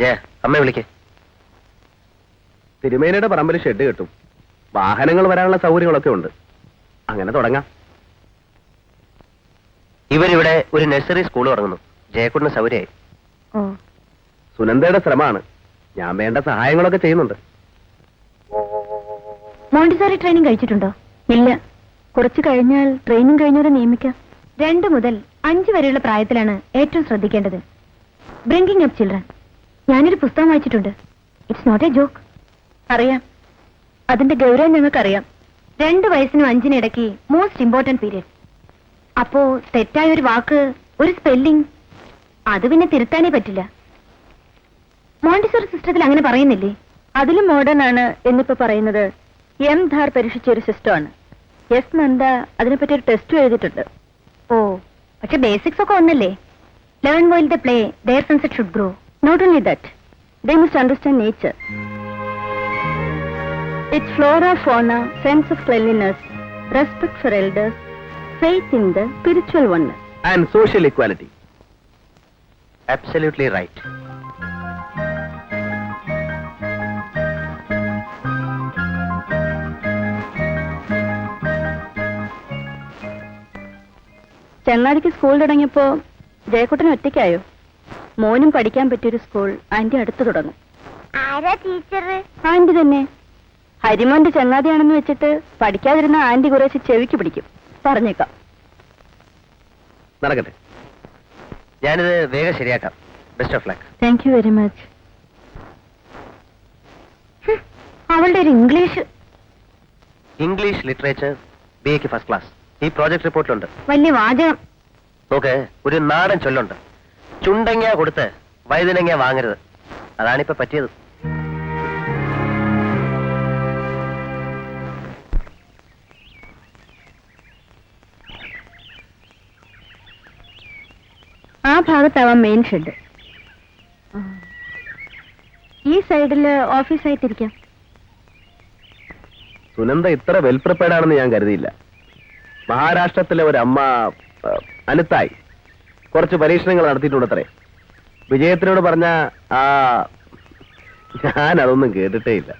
ജയ അമ്മ വിളിക്കേ. തിരുമേനയുടെ പറമ്പിൽ ഷെഡ് കെട്ടും. വാഹനങ്ങൾ വരാനുള്ള സൗകര്യങ്ങളൊക്കെ ഉണ്ട്. അങ്ങനെ തുടങ്ങാം. ഇവരിവിടെ ഒരു നഴ്സറി സ്കൂൾ തുടങ്ങുന്നു. ജയക്കുടിന് സൗകര്യമായി. ഓ. സുനന്ദയുടെ ശ്രമമാണ്. ഞാൻ വേണ്ട സഹായങ്ങളൊക്കെ ചെയ്യുന്നുണ്ട്. മോണ്ടിസോറി ട്രെയിനിങ് കഴിച്ചിട്ടുണ്ടോ? ഇല്ല. കുറച്ച് കഴിഞ്ഞാൽ ട്രെയിനിങ് കഴിഞ്ഞവരെ നിയമിക്കാം. രണ്ട് മുതൽ അഞ്ച് വരെയുള്ള പ്രായത്തിലാണ് ഏറ്റവും ശ്രദ്ധിക്കേണ്ടത്. ബ്രിങ്കിങ് അപ്പ് ചിൽഡ്രൻ ഞാനൊരു പുസ്തകം വായിച്ചിട്ടുണ്ട്. ഇറ്റ്സ് നോട്ട് എ ജോക്ക് അറിയാം. അതിന്റെ ഗൗരവം ഞങ്ങൾക്കറിയാം. രണ്ട് വയസ്സിനും അഞ്ചിനിടയ്ക്ക് മോസ്റ്റ് ഇമ്പോർട്ടന്റ് പീരീഡ് അപ്പോ തെറ്റായ ഒരു വാക്ക് ഒരു സ്പെല്ലിംഗ് അത് പിന്നെ തിരുത്താനേ പറ്റില്ല. മോണ്ടിസോറി സിസ്റ്റത്തിൽ അങ്ങനെ പറയുന്നില്ലേ? അതിലും മോഡേൺ ആണ് എന്നിപ്പോ പറയുന്നത്. എം ധാർ പരീക്ഷിച്ച ഒരു സിസ്റ്റമാണ് എസ് നന്ദ അതിനെപ്പറ്റി ഒരു ടെസ്റ്റ് എഴുതിയിട്ടുണ്ട്. ഓ പക്ഷെ ബേസിക്സ് ഒക്കെ ഒന്നല്ലേ? Learn while the play their sunset should grow not only that they must understand nature it's flora fauna sense of cleanliness respect for elders faith in the spiritual oneness and social equality absolutely right ചങ്ങാതിക്ക് school തുടങ്ങിയപ്പോ ജയക്കുട്ടൻ ഒറ്റയ്ക്കായോ? മോനും പഠിക്കാൻ പറ്റിയൊരു school anti അടുത്ത് തുടങ്ങും. ആരാ teacher anti തന്നെ. ഹരിമോന്റെ ചങ്ങാതിയാണെന്ന് വെച്ചിട്ട് പഠിക്കാതിരുന്ന anti കുറേശ്ശെ ചെവിക്ക് പിടിക്കും. പറഞ്ഞേക്കാം. നടക്കട്ടെ. ഞാനിത് വേഗം ശരിയാക്കാം. Best of luck thank you very much അവളുടെ ഒരു English. English literature B A first class. ഈ പ്രോജക്ട് റിപ്പോർട്ടിലുണ്ട്. വലിയ വാചകം. നോക്ക് ഒരു നാടൻ ചൊല്ലുണ്ട്. ചുണ്ടങ്ങ കൊടുത്ത് വഴുതനങ്ങ വാങ്ങരുത്. അതാണിപ്പോ പറ്റിയത്. ആ ഭാഗത്താവാം മെയിൻ ഷെഡ് ഈ സൈഡിൽ ഓഫീസായിട്ടിരിക്കാം സുനന്ദ ഇത്ര വെൽ പ്രിപ്പയർഡ് ആണെന്ന് ഞാൻ കരുതിയില്ല. മഹാരാഷ്ട്രത്തിലെ ഒരു അമ്മ അനുത്തായി. കുറച്ച് പരീക്ഷണങ്ങൾ നടത്തിയിട്ടുണ്ടത്രേ. വിജയത്തിനോട് പറഞ്ഞ ആ ഞാൻ അതൊന്നും കേട്ടിട്ടേ ഇല്ല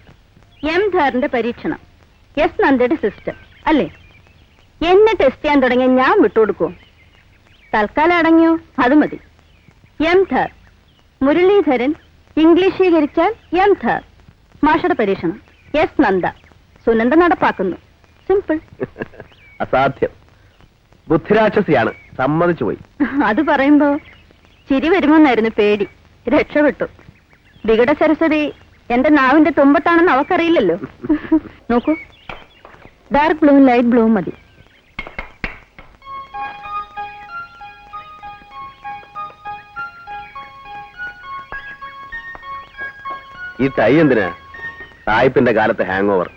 എം ധാറിന്റെ പരീക്ഷണം. എസ് നന്ദയുടെ സിസ്റ്റം അല്ലേ? എന്നെ ടെസ്റ്റ് ചെയ്യാൻ തുടങ്ങിയ ഞാൻ വിട്ടുകൊടുക്കൂ തൽക്കാലം അടങ്ങിയോ? അത് മതി. എം ധാർ. മുരളീധരൻ ഇംഗ്ലീഷീകരിച്ചാൽ എം ധാർ. മാഷയുടെ പരീക്ഷണം. എസ് നന്ദ. സുനന്ദ നടപ്പാക്കുന്നു. സിമ്പിൾ അസാധ്യം. ബുദ്ധിരാക്ഷസിയാണ്. സമ്മതിച്ചു പോയി. അത് പറയുമ്പോ ചിരി വരുമെന്നായിരുന്നു പേടി. രക്ഷപ്പെട്ടു. വികട സരസ്വതി എന്റെ നാവിന്റെ തുമ്പത്താണെന്ന് അവക്കറിയില്ലല്ലോ. നോക്കൂ. ഡാർക്ക് ബ്ലൂ ലൈറ്റ് ബ്ലൂ മതി. ഈ ടൈ എന്തിനാ? സായിപ്പിന്റെ കാലത്ത് ഹാങ് ഓവർ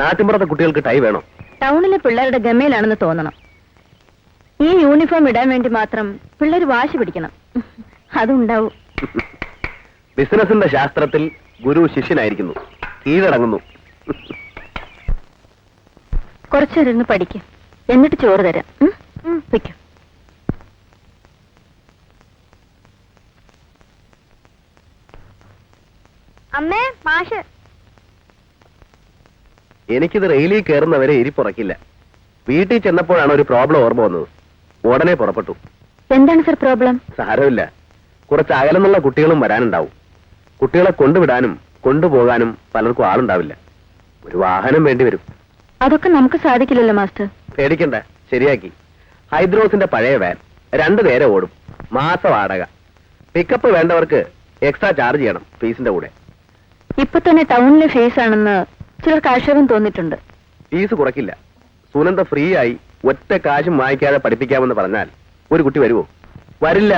നാട്ടിൻപുറത്തെ കുട്ടികൾക്ക് ടൈ വേണോ? ടൗണിലെ പിള്ളേരുടെ ഗമയിലാണെന്ന് തോന്നണം. ഈ യൂണിഫോം ഇടാൻ വേണ്ടി മാത്രം പിള്ളേർ വാശി പിടിക്കണം. അതുണ്ടാവും. ബിസിനസിന്റെ ശാസ്ത്രത്തിൽ ഗുരു ശിഷ്യനായിരിക്കുന്നു. കീഴടങ്ങുന്നു. കുറച്ചേരുന്ന് പഠിക്കും. എന്നിട്ട് ചോറ് തരാം. വയ്ക്കും അമ്മേ മാഷ്. എനിക്കിത് റെയിലിൽ കയറുന്നവരെ ഇരിപ്പുറക്കില്ല. വീട്ടിൽ ചെന്നപ്പോഴാണ് ഒരു പ്രോബ്ലം ഓർമ്മ വന്നത്. ഉടനെ പുറപ്പെട്ടു. എന്താണ് സർ പ്രോബ്ലം? സാരമില്ല. കുറച്ച് അകലെന്നുള്ള കുട്ടികളും വരാനുണ്ടാവും. കുട്ടികളെ കൊണ്ടുവിടാനും കൊണ്ടുപോകാനും പലർക്കും ആളുണ്ടാവില്ല. ഒരു വാഹനം വേണ്ടി വരും. അതൊക്കെ നമുക്ക് സാധിക്കില്ലല്ലോ മാസ്റ്റർ. പേടിക്കണ്ട. ശരിയാക്കി. ഹൈദ്രോസിന്റെ പഴയ വാൻ. രണ്ടു നേരെ ഓടും. മാസ വാടക. പിക്കപ്പ് വേണ്ടവർക്ക് എക്സ്ട്രാ ചാർജ് ചെയ്യണം ഫീസിന്റെ കൂടെ. ഇപ്പൊ തന്നെ ടൗണിലെ ഫീസ് ആണെന്ന് ചിലർക്ക് ആക്ഷേപം തോന്നിയിട്ടുണ്ട്. ഫീസ് കുറക്കില്ല സുനന്ദ ഫ്രീ ആയി ഒറ്റ കാശും വാങ്ങിക്കാതെ പഠിപ്പിക്കാമെന്ന് പറഞ്ഞാൽ ഒരു കുട്ടി വരുമോ വരില്ല.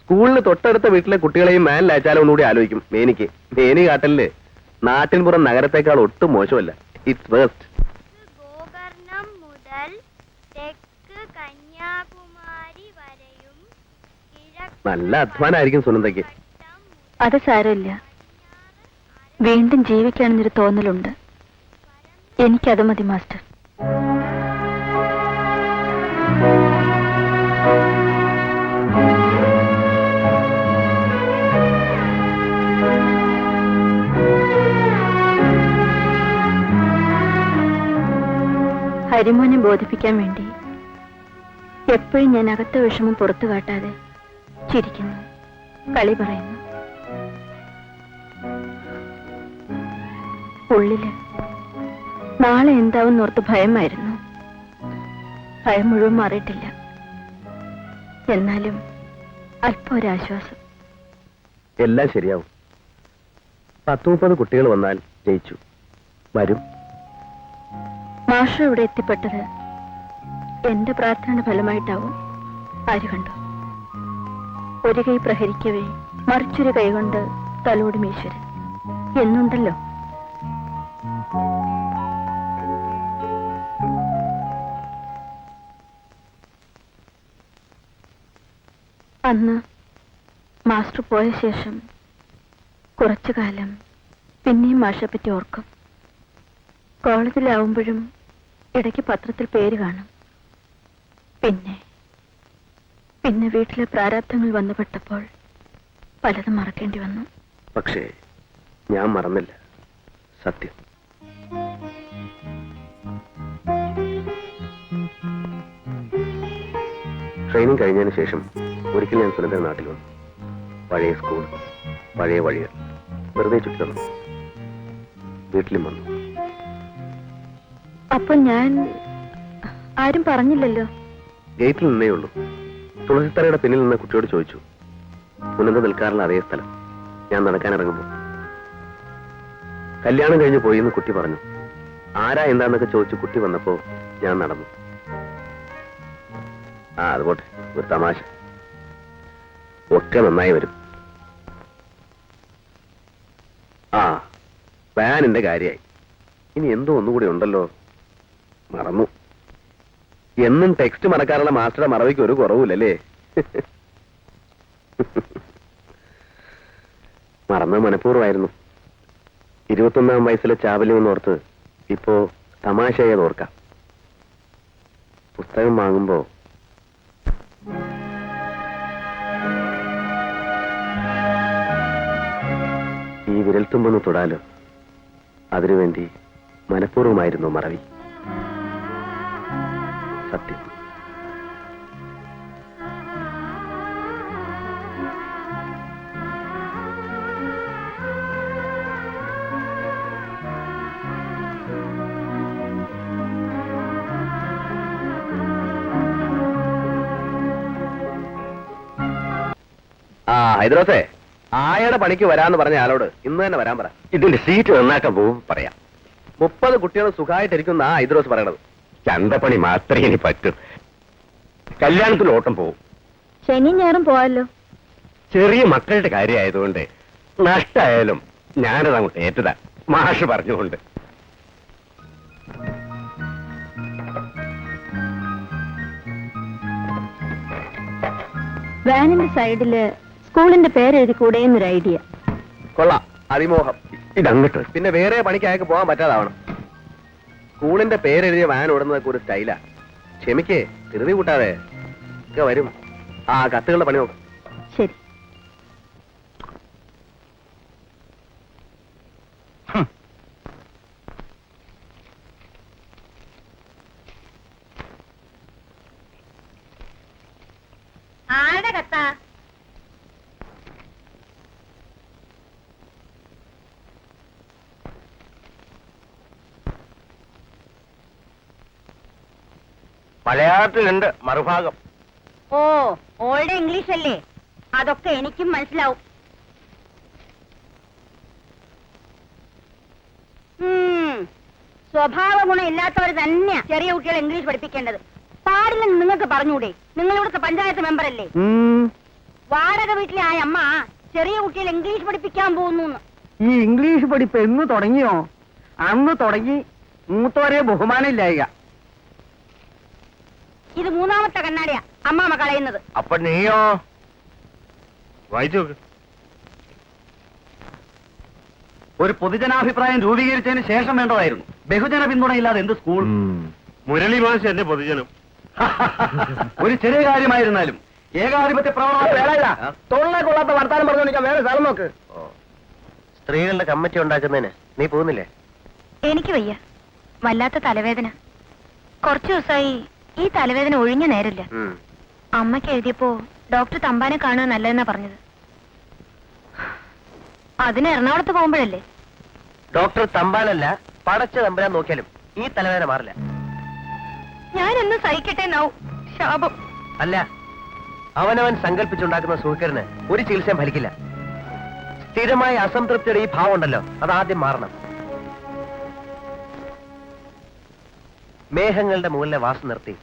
സ്കൂളിന് തൊട്ടടുത്ത വീട്ടിലെ കുട്ടികളെയും മാനിൽ അയച്ചാലോ ഒന്നുകൂടി ആലോചിക്കും മേനിക്ക്. മേനി കാട്ടലിൽ നാട്ടിൻപുറം നഗരത്തെക്കാൾ ഒട്ടും മോശമല്ല. ഇറ്റ്സ് വേസ്റ്റ് ഗോകർണം മുതൽ തെക്ക് കന്യാകുമാരി വരെയും നല്ല അധ്വാനായിരിക്കും സുനന്ദയ്ക്ക്. അത് സാരമില്ല. വീണ്ടും ജീവിക്കാണെന്നൊരു തോന്നലുണ്ട്. എനിക്കത് മതി മാസ്റ്റർ. ഹരിമോനെ ബോധിപ്പിക്കാൻ വേണ്ടി എപ്പോഴും ഞാൻ അകത്ത വിഷമം പുറത്തു കാട്ടാതെ ചിരിക്കുന്നു കളി പറയുന്നു. ഉള്ളിൽ നാളെ എന്താവും ഓർത്ത് ഭയമായിരുന്നു. ഭയം മുഴുവൻ മാറിയിട്ടില്ല. എന്നാലും അല്പം ഒരാശ്വാസം. എല്ലാം ശരിയാവും. പത്ത് മുപ്പത് കുട്ടികൾ വന്നാൽ ജയിച്ചു. വരും. മാഷ ഇവിടെ എത്തിപ്പെട്ടത് എന്റെ പ്രാർത്ഥനയുടെ ഫലമായിട്ടാവും. ആര് കണ്ടു? ഒരു കൈ പ്രഹരിക്കവേ മറിച്ചൊരു കൈ കൊണ്ട് തലോടി മീശ്വരൻ എന്നുണ്ടല്ലോ. അന്ന് മാസ്റ്റർ പോയ ശേഷം കുറച്ചു കാലം പിന്നെയും മാഷെപ്പറ്റി പറ്റി ഓർക്കും. കോളേജിലാവുമ്പോഴും ഇടയ്ക്ക് പത്രത്തിൽ പേര് കാണും. പിന്നെ പിന്നെ വീട്ടിലെ പ്രാരാബ്ദങ്ങൾ വന്നുപെട്ടപ്പോൾ പലതും മറക്കേണ്ടി വന്നു. പക്ഷേ ഞാൻ മറന്നില്ല. സത്യം. ട്രെയിനിങ് കഴിഞ്ഞതിന് ശേഷം ഒരിക്കൽ ഞാൻ സുനന്ദ നാട്ടിൽ വന്നു. പഴയ സ്കൂൾ പഴയ വഴികൾ. വെറുതെ ചുറ്റി തന്നു വീട്ടിലും വന്നു. അപ്പൊ ഞാൻ ആരും പറഞ്ഞില്ലല്ലോ? ഗേറ്റിൽ നിന്നേ ഉള്ളൂ. തുളസിത്തറയുടെ പിന്നിൽ നിന്ന് കുട്ടിയോട് ചോദിച്ചു. പുനന്ത നിൽക്കാറുള്ള അതേ സ്ഥലം. ഞാൻ നടക്കാൻ ഇറങ്ങുമ്പോൾ. കല്യാണം കഴിഞ്ഞ് പോയി എന്ന് കുട്ടി പറഞ്ഞു. ആരാ എന്താന്നൊക്കെ ചോദിച്ചു കുട്ടി വന്നപ്പോ ഞാൻ നടന്നു. ആ അതുപോട്ടെ ഒരു തമാശ. ഒക്കെ നന്നായി വരും. ആ വാനിന്റെ കാര്യായി. ഇനി എന്തോ ഒന്നുകൂടി ഉണ്ടല്ലോ. മറന്നു. എന്നും ടെക്സ്റ്റ് മറക്കാറുള്ള മാസ്റ്ററെ മറവിക്ക് ഒരു കുറവുമില്ലല്ലേ? മറന്ന മനഃപൂർവമായിരുന്നു. ഇരുപത്തൊന്നാം വയസ്സിലെ ചാവല്യം എന്നോർത്ത് ഇപ്പോ തമാശയെ ഓർക്കാം. പുസ്തകം വാങ്ങുമ്പോ ഈ വിരൽത്തുമ്പൊന്ന് തൊടാലോ. അതിനുവേണ്ടി മനഃപൂർവമായിരുന്നു മറവി. ആ ഹൈദ്രോസേ ആയയുടെ പണിക്ക് വരാന്ന് പറഞ്ഞ ആളോട് ഇന്ന് തന്നെ വരാൻ പറ. ഇതിന്റെ സീറ്റ് നന്നാക്കാൻ പോകും പറയാം. മുപ്പത് കുട്ടികൾ സുഖമായിട്ടിരിക്കുന്ന ആ ഹൈദ്രോസ് പറയണത്. ചന്തപ്പണി മാത്രമേ ഇനി പറ്റൂ. കല്യാണത്തിൽ ഓട്ടം പോവും. ശനി ഞാനും പോവാല്ലോ. ചെറിയ മക്കളുടെ കാര്യമായതുകൊണ്ട് നഷ്ടായാലും ഞാനത് അങ്ങോട്ട് ഏറ്റതാ. മാഷ് പറഞ്ഞുകൊണ്ട്. വാനിന്റെ സൈഡിൽ സ്കൂളിന്റെ പേരെഴുതി കൂടെ എന്നൊരു ഐഡിയ. കൊള്ളാം. അതിമോഹം. ഇതങ്ങട്ട്. പിന്നെ വേറെ പണിക്ക് അയാൾക്ക് പോകാൻ പറ്റാതാവണം. സ്കൂളിന്റെ പേരെഴുതിയ വാൻ ഓടുന്നതൊക്കെ ഒരു സ്റ്റൈലാ. ക്ഷമിക്കേ ധൃതി കൂട്ടാതെ ഒക്കെ വരും. ആ കത്തുകളുടെ പണി നോക്ക്. ശരി. ആരുടെ കത്താ? മലയാളത്തിലുണ്ട് മറുഭാഗം. ഓ ഓൾഡ് ഇംഗ്ലീഷ് അല്ലേ അതൊക്കെ എനിക്കും മനസ്സിലാവും. സ്വഭാവ ഗുണം ഇല്ലാത്തവർ തന്നെയാ ചെറിയ കുട്ടികളെ ഇംഗ്ലീഷ് പഠിപ്പിക്കേണ്ടത്. പാടില്ലെന്ന് നിങ്ങൾക്ക് പറഞ്ഞൂടെ? നിങ്ങൾ ഇവിടുത്തെ പഞ്ചായത്ത് മെമ്പർ അല്ലേ വാടക വീട്ടിലെ ആ അമ്മ ചെറിയ കുട്ടികളെ ഇംഗ്ലീഷ് പഠിപ്പിക്കാൻ പോകുന്നു ഈ ഇംഗ്ലീഷ് പഠിപ്പ് എന്ന് തുടങ്ങിയോ? അന്ന് തുടങ്ങി മൂത്തവരെ ബഹുമാനമില്ലായിക ഇത് മൂന്നാമത്തെ കണ്ണാടിയാ. അമ്മാമ കളയുന്നത്. അപ്പൊ നീയോ? വായിച്ചു നോക്ക്. ഒരു പൊതുജനാഭിപ്രായം രൂപീകരിച്ചതിന് ശേഷം വേണ്ടതായിരുന്നു. ബഹുജന പിന്തുണയില്ലാതെ എന്ത് സ്കൂൾ? മുരളി മാഷ് എന്റെ പൊതുജനം. ഒരു ചെറിയ കാര്യമായിരുന്നാലും. ഏകാധിപത്യ പ്രവണത കൊള്ളാത്ത വർത്താനം പറഞ്ഞോണ്ടിരിക്കാൻ വേറെ സ്ഥലം നോക്ക്. സ്ത്രീകളുടെ കമ്മിറ്റി ഉണ്ടാക്കുന്നതിന് നീ പോകുന്നില്ലേ? എനിക്ക് വയ്യ. വല്ലാത്ത തലവേദന. കുറച്ചു ദിവസമായി ഈ തലവേദന ഒഴിഞ്ഞ നേരില്ല. അമ്മയ്ക്ക് അമ്മയ്ക്ക് എഴുതിയപ്പോ ഡോക്ടർ തമ്പാനെ കാണുക നല്ലതെന്നാ പറഞ്ഞത്. അതിന് എറണാകുളത്ത് പോകുമ്പോഴല്ലേ? ഡോക്ടർ തമ്പാനല്ല പടച്ച തമ്പുരാൻ നോക്കിയാലും ഈ തലവേദന മാറില്ല. ഞാൻ എന്ന് സഹിക്കട്ടെ നാവും ശാപം. അല്ല അവനവൻ സങ്കല്പിച്ചുണ്ടാക്കുന്ന സുഹൃക്കറിന് ഒരു ചികിത്സയും ഫലിക്കില്ല. സ്ഥിരമായ അസംതൃപ്തിയുടെ ഈ ഭാവം ഉണ്ടല്ലോ അത് ആദ്യം മാറണം. മേഘങ്ങളുടെ മുകളിലെ വാസം നിർത്തി.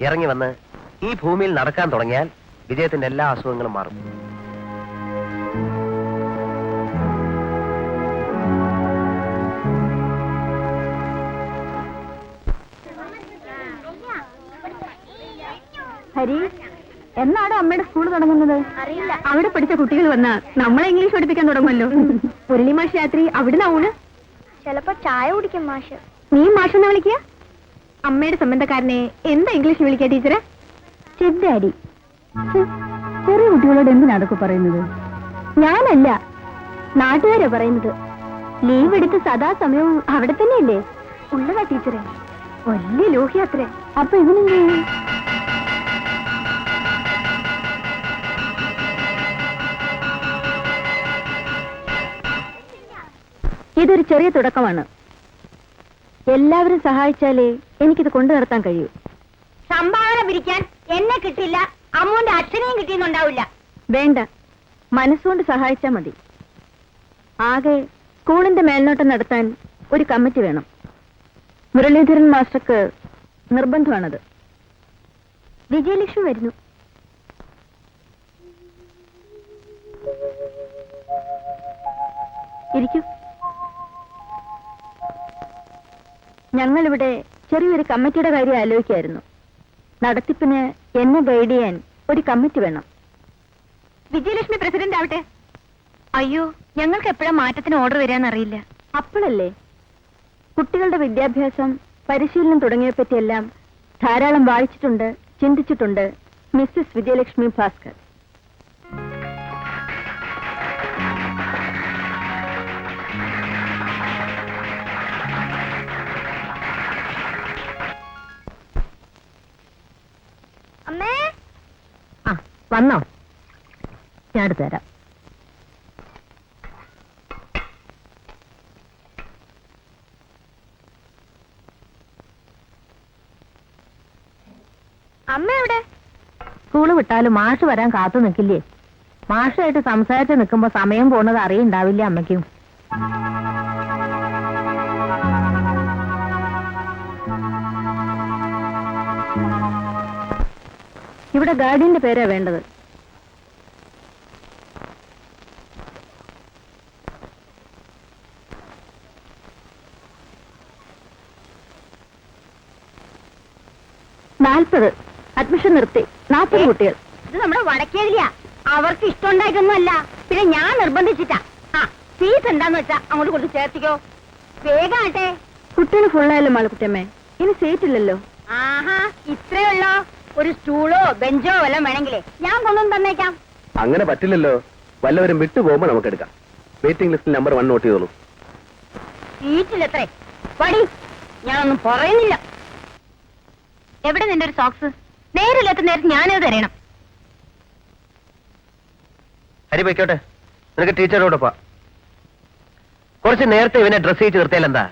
ഇറങ്ങി വന്ന് ഈ ഭൂമിയിൽ നടക്കാൻ തുടങ്ങിയാൽ വിജയത്തിന്റെ എല്ലാ അസുഖങ്ങളും മാറും. ഹരി എന്നാണ് അമ്മയുടെ സ്കൂൾ തുടങ്ങുന്നത്? അറിയില്ല. അവിടെ പഠിച്ച കുട്ടികൾ വന്നാ നമ്മളെ ഇംഗ്ലീഷ് പഠിപ്പിക്കാൻ തുടങ്ങുമല്ലോ. മുരളി മാഷ് രാത്രി അവിടുന്ന് ഊണ്? ചിലപ്പോ ചായ കുടിക്കും മാഷ്. നീ മാഷെന്ന് വിളിക്കുക അമ്മയുടെ സംബന്ധക്കാരനെ എന്താ ഇംഗ്ലീഷ് വിളിക്കുക ടീച്ചറെ? ചെഡാഡി ചെറിയ കുട്ടികളോട് എന്തിനാടൊക്കെ പറയുന്നത്? ഞാനല്ല നാട്ടുകാരാ പറയുന്നത്. ലീവ് എടുത്ത് സദാസമയവും അവിടെ തന്നെയല്ലേ? ഉള്ളതാ ടീച്ചറെ. വലിയ ലോഹ്യാത്രേ അപ്പൊ ഇതിനെന്ത്? ഇതൊരു ചെറിയ തുടക്കമാണ്. എല്ലാവരും സഹായിച്ചാലേ എനിക്കിത് കൊണ്ടു നടത്താൻ കഴിയൂ. സംഭാവന പിരിക്കാൻ എന്നെ കിട്ടില്ല അമ്മുവിന്റെ അച്ഛനെയും കിട്ടിയെന്നുണ്ടാവില്ല. വേണ്ട. മനസ്സുകൊണ്ട് സഹായിച്ചാൽ മതി. ആകെ സ്കൂളിന്റെ മേൽനോട്ടം നടത്താൻ ഒരു കമ്മിറ്റി വേണം. മുരളീധരൻ മാസ്റ്റർക്ക് നിർബന്ധമാണത്. വിജയലക്ഷ്മി വരുന്നു. ഇരിക്കൂ. ഞങ്ങളിവിടെ ചെറിയൊരു കമ്മിറ്റിയുടെ കാര്യം ആലോചിക്കായിരുന്നു. നടത്തിപ്പിന് എന്നെ ഗൈഡ് ചെയ്യാൻ ഒരു കമ്മിറ്റി വേണം. വിജയലക്ഷ്മി പ്രസിഡന്റ് ആവട്ടെ. അയ്യോ ഞങ്ങൾക്ക് എപ്പോഴാ മാറ്റത്തിന് ഓർഡർ വരാന്നറിയില്ല അപ്പോഴല്ലേ? കുട്ടികളുടെ വിദ്യാഭ്യാസം പരിശീലനം തുടങ്ങിയതിനെ പറ്റിയെല്ലാം ധാരാളം വായിച്ചിട്ടുണ്ട് ചിന്തിച്ചിട്ടുണ്ട് മിസ്സിസ് വിജയലക്ഷ്മി ഭാസ്കർ. വന്നോ? ഞാൻ എടുത്തു തരാം. അമ്മ എവിടെ? സ്കൂൾ വിട്ടാലും മാഷ് വരാൻ കാത്തു നിൽക്കില്ലേ? മാഷായിട്ട് സംസാരിച്ച് നിൽക്കുമ്പോ സമയം പോണത് അറിയണ്ടാവില്ല അമ്മയ്ക്കും? ഇവിടെ ഗാർഡിയന്റെ പേരാ വേണ്ടത്. നാൽപ്പത്. അഡ്മിഷൻ നിർത്തി. നാൽപ്പത് കുട്ടികൾ. ഇത് നമ്മുടെ വടക്കേരിയ. അവർക്ക് ഇഷ്ടമുണ്ടായിട്ടൊന്നുമല്ല പിന്നെ ഞാൻ നിർബന്ധിച്ചിട്ടാ. ആ ഫീസ് എന്താന്ന് വെച്ചാ അങ്ങോട്ട് കൊടുത്ത് ചേർത്തിക്കോ. വേഗാട്ടെ. കുട്ടികൾ ഫുള്ളായാലും മാളക്കുട്ടമ്മേ ഇനി സീറ്റ് ഇല്ലല്ലോ. ആഹാ ഇത്രേ ഉള്ളോ? ഒരു സ്റ്റൂളോ ബെഞ്ചോ വല്ലതും വേണമെങ്കിലേ ഞാൻ കൊണ്ടുവന്ന് തന്നേക്കാം. അങ്ങനെ പറ്റില്ലല്ലോ. വല്ലവരും വിട്ടു പോകുമ്പോ നമുക്ക് എടുക്കാം വെയിറ്റിംഗ് ലിസ്റ്റിൽ നമ്പർ വൺ നോട്ട് ചെയ്തോളൂ. സീറ്റിലെത്രേ പടി ഞാനൊന്നും പറയുന്നില്ല. എവിടെ നിന്റെ ഒരു സോക്സ് നേരില്ലാത്ത നേരത്ത് ഞാനത് തരണം. ഹരി പൊയ്ക്കോട്ടെ. നിനക്ക് ടീച്ചറോടൊപ്പം കുറച്ച് നേരത്തെ ഇവനെ ഡ്രസ് ചെയ്ത് നിർത്തിയാൽ എന്താ?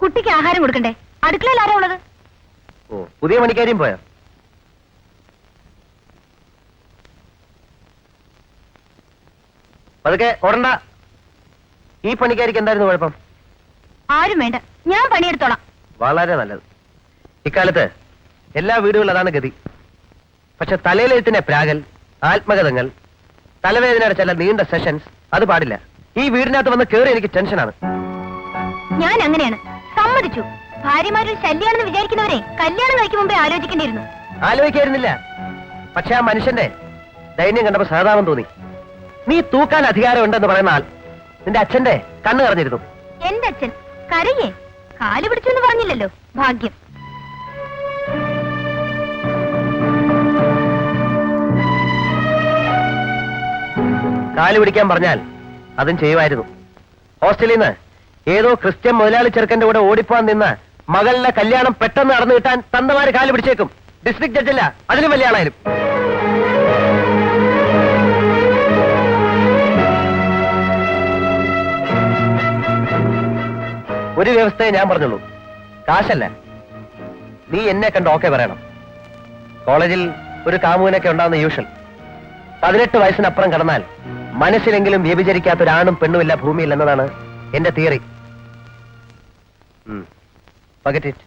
കുട്ടിക്ക് ആഹാരം കൊടുക്കണ്ടേ? അടുക്കളയിൽ ആരാ ഉള്ളത്? ഓ പുതിയ പണിക്കാരിയും പോയോ? അതൊക്കെ ഓടണ്ട. ഈ പണിക്കാരിക്ക് എന്തായിരുന്നു കുഴപ്പം? ആരും വേണ്ട. ഞാൻ പണിയെടുത്തോളാം. വളരെ നല്ലത്. ഇക്കാലത്ത് എല്ലാ വീടുകളിലും അതാണ് ഗതി. പക്ഷെ തലയിലെഴുത്തിന്റെ പ്രാഗൽ ആത്മകഥങ്ങൾ തലവേദനയുടെ ചില നീണ്ട സെഷൻസ് അത് പാടില്ല. ഈ വീടിനകത്ത് വന്ന് കേറി എനിക്ക് ടെൻഷനാണ് ഞാൻ അങ്ങനെയാണ്. സമ്മതിച്ചു. ഭാര്യമാരൊരു ശല്യാണെന്ന് വിചാരിക്കുന്നവരെ കല്യാണം കഴിക്കും മുമ്പേ ആലോചിക്കേണ്ടിയിരുന്നു. ആലോചിക്കായിരുന്നില്ല. പക്ഷെ ആ മനുഷ്യന്റെ ദൈന്യം കണ്ടപ്പോ സഹതാപം തോന്നി. നീ തൂക്കാൻ അധികാരമുണ്ടെന്ന് പറയുന്ന ആൾ നിന്റെ അച്ഛന്റെ കണ്ണ് കറഞ്ഞിരുന്നു എന്റെ അച്ഛൻ കരയേ? കാൽ പിടിച്ചു എന്ന് പറഞ്ഞില്ലല്ലോ. ഭാഗ്യം. കാൽ പിടിക്കാൻ പറഞ്ഞാൽ അതും ചെയ്യുമായിരുന്നു. ഹോസ്റ്റലിൽ നിന്ന് ഏതോ ക്രിസ്ത്യൻ മുതലാളി ചെറുക്കന്റെ കൂടെ ഓടിപ്പോവാൻ നിന്ന മകളുടെ കല്യാണം പെട്ടെന്ന് നടന്നു കിട്ടാൻ തന്തമാര് കാൽ പിടിച്ചേക്കും. ഡിസ്ട്രിക്ട് ജഡ്ജല്ല അതിലും വലിയ ആളായാലും. ഒരു വ്യവസ്ഥയെ ഞാൻ പറഞ്ഞുള്ളൂ. കാശല്ല. നീ എന്നെ കണ്ട് ഓക്കെ പറയണം. കോളേജിൽ ഒരു കാമുവിനൊക്കെ ഉണ്ടാകുന്ന യൂഷ്വൽ പതിനെട്ട് വയസ്സിനപ്പുറം കടന്നാൽ മനസ്സിലെങ്കിലും വ്യഭിചരിക്കാത്ത ഒരാണും പെണ്ണുമില്ല ഭൂമിയിൽ എന്നതാണ് എന്റെ തിയറി. പകറ്റ് ഇറ്റ്